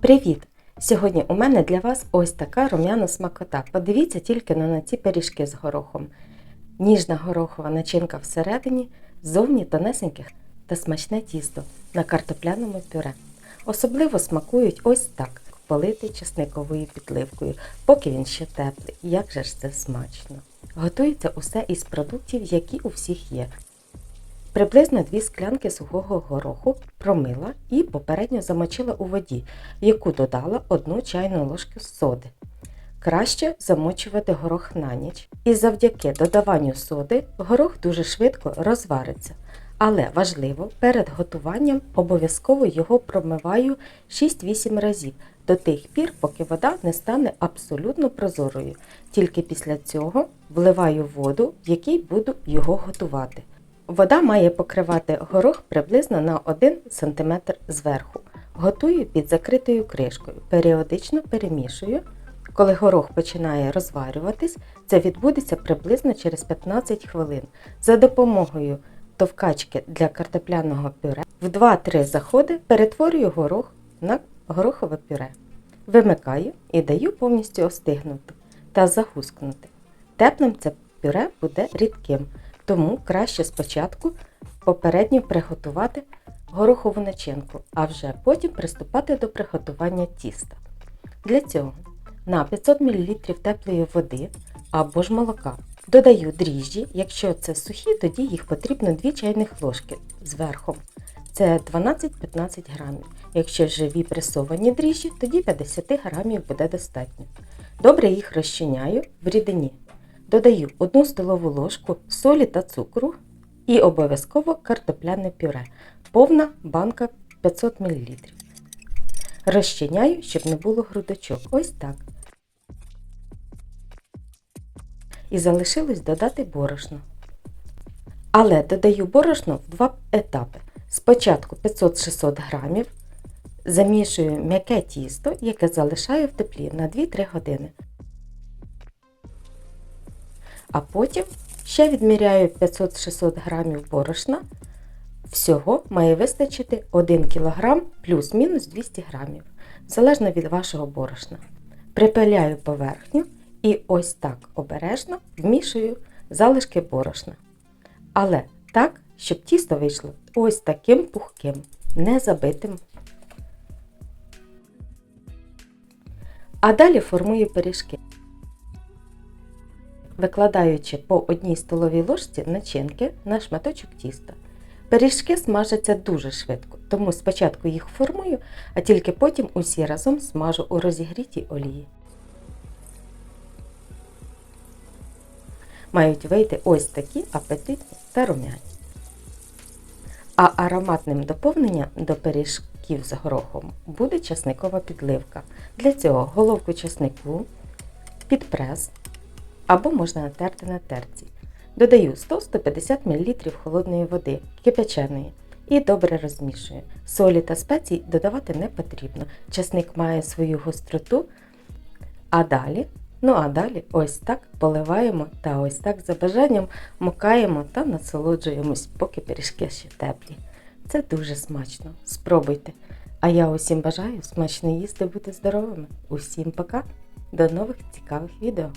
Привіт! Сьогодні у мене для вас ось така рум'яна смакота. Подивіться тільки на ці пиріжки з горохом. Ніжна горохова начинка всередині, ззовні тонесеньке та смачне тісто на картопляному пюре. Особливо смакують ось так, политий чесниковою підливкою, поки він ще теплий. Як же ж це смачно! Готується усе із продуктів, які у всіх є. Приблизно 2 склянки сухого гороху промила і попередньо замочила у воді, яку додала 1 чайну ложку соди. Краще замочувати горох на ніч. І завдяки додаванню соди горох дуже швидко розвариться. Але важливо, перед готуванням обов'язково його промиваю 6-8 разів до тих пір, поки вода не стане абсолютно прозорою. Тільки після цього вливаю воду, в якій буду його готувати. Вода має покривати горох приблизно на 1 см зверху. Готую під закритою кришкою. Періодично перемішую. Коли горох починає розварюватись, це відбудеться приблизно через 15 хвилин. За допомогою товкачки для картопляного пюре в 2-3 заходи перетворюю горох на горохове пюре. Вимикаю і даю повністю остигнути та загускнути. Теплим це пюре буде рідким, тому краще спочатку попередньо приготувати горохову начинку, а вже потім приступати до приготування тіста. Для цього на 500 мл теплої води або ж молока додаю дріжджі, якщо це сухі, тоді їх потрібно 2 чайних ложки зверху. Це 12-15 грамів. Якщо живі пресовані дріжджі, тоді 50 грамів буде достатньо. Добре їх розчиняю в рідині. Додаю 1 столову ложку солі та цукру і обов'язково картопляне пюре, повна банка 500 мл. Розчиняю, щоб не було грудочок. Ось так. І залишилось додати борошно. Але додаю борошно в два етапи. Спочатку 500-600 грамів, замішую м'яке тісто, яке залишаю в теплі на 2-3 години. А потім ще відміряю 500-600 грамів борошна. Всього має вистачити 1 кг плюс-мінус 200 грамів, залежно від вашого борошна. Припиляю поверхню і ось так обережно вмішую залишки борошна. Але так, щоб тісто вийшло ось таким пухким, не забитим. А далі формую пиріжки, викладаючи по одній столовій ложці начинки на шматочок тіста. Пиріжки смажаться дуже швидко, тому спочатку їх формую, а тільки потім усі разом смажу у розігрітій олії. Мають вийти ось такі апетитні та румяні. А ароматним доповненням до пиріжків з горохом буде часникова підливка. Для цього головку часнику під прес або можна натерти на терці. Додаю 100-150 мл холодної води, кипяченої, і добре розмішую. Солі та спецій додавати не потрібно. Часник має свою гостроту, а далі, ну а далі ось так поливаємо та ось так за бажанням мукаємо та насолоджуємось, поки пиріжки ще теплі. Це дуже смачно. Спробуйте. А я усім бажаю смачно їсти, бути здоровими. Усім пока! До нових цікавих відео!